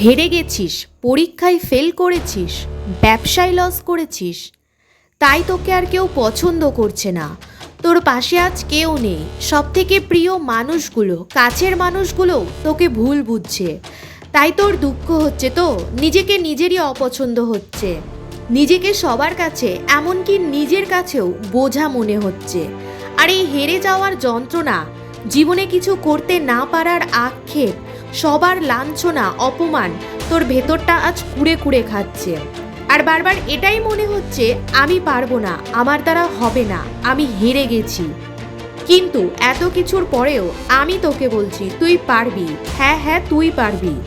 হেরে গেছিস, পরীক্ষায় ফেল করেছিস, ব্যবসায় লস করেছিস, তাই তোকে আর কেউ পছন্দ করছে না। তোর পাশে আজ কেউ নেই সব থেকে প্রিয় মানুষগুলো, কাছের মানুষগুলো তোকে ভুল বুঝছে। তাই তোর দুঃখ হচ্ছে তো, নিজেকে নিজেরই অপছন্দ হচ্ছে। নিজেকে সবার কাছে, এমনকি নিজের কাছেও বোঝা মনে হচ্ছে। আর এই হেরে যাওয়ার যন্ত্রণা, জীবনে কিছু করতে না পারার আক্ষেপ সবার লাঞ্ছনা, অপমান। তোর ভেতরটা আজ কুড়ে কুড়ে খাচ্ছে। আর বারবার এটাই মনে হচ্ছে, আমি পারব না, আমার দ্বারা হবে না, আমি হেরে গেছি। কিন্তু এত কিছুর পরেও আমি তোকে বলছি, তুই পারবি। হ্যাঁ হ্যাঁ তুই পারবি।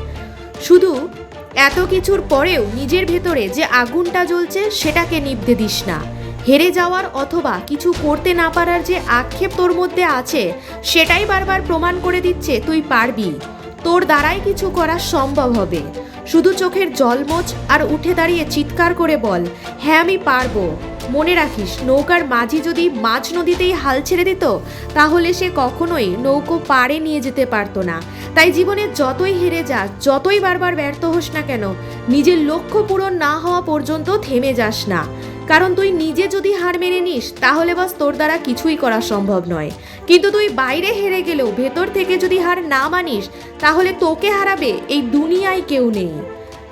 শুধু এত কিছুর পরেও নিজের ভেতরে যে আগুনটা জ্বলছে, সেটাকে নিভতে দিস না। হেরে যাওয়ার অথবা কিছু করতে না পারার যে আক্ষেপ তোর মধ্যে আছে, সেটাই বারবার প্রমাণ করে দিচ্ছে, তুই পারবি। তোর দ্বারাই কিছু করা সম্ভব হবে। শুধু চোখের জলমোচ আর উঠে দাঁড়িয়ে চিৎকার করে বল হ্যাঁ আমি পারব। মনে রাখিস, নৌকার মাঝি যদি মাঝ নদীতেই হাল ছেড়ে দিত, তাহলে সে কখনোই নৌকো পাড়ে নিয়ে যেতে পারতো না। তাই জীবনে যতই হেরে যাস যতই বারবার ব্যর্থ হোস না কেন, নিজের লক্ষ্য পূরণ না হওয়া পর্যন্ত থেমে যাস না। কারণ তুই নিজে যদি হার মেনে নিস, তাহলে বাস তোর দ্বারা কিছুই করা সম্ভব নয়। কিন্তু তুই বাইরে হেরে গেলেও ভেতর থেকে যদি হার না মানিস, তাহলে তোকে হারাবে এই দুনিয়ায় কেউ নেই।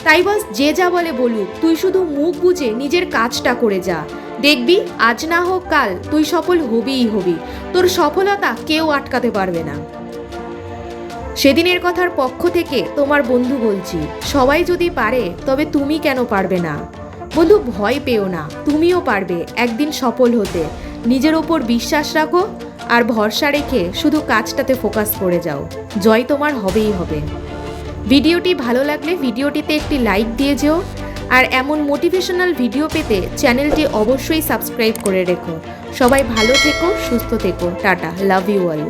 তাই বাস, যে যা বলে বলুক, তুই শুধু মুখ বুঝে নিজের কাজটা করে যা। দেখবি, আজ না হোক কাল তুই সফল হবিই হবি। তোর সফলতা কেউ আটকাতে পারবে না। সেদিনের কথার পক্ষ থেকে তোমার বন্ধু বলছি, সবাই যদি পারে, তবে তুমি কেন পারবে না? বন্ধু, ভয় পেও না, তুমিও পারবে একদিন সফল হতে। নিজের ওপর বিশ্বাস রাখো আর ভরসা রেখে শুধু কাজটাতে ফোকাস করে যাও। জয় তোমার হবেই হবে। ভিডিওটি ভালো লাগলে ভিডিওটিতে একটি লাইক দিয়ে যেও, আর এমন মোটিভেশনাল ভিডিও পেতে চ্যানেলটি অবশ্যই সাবস্ক্রাইব করে রেখো। সবাই ভালো থেকো, সুস্থ থেকো, টাটা, লাভ ইউ অল।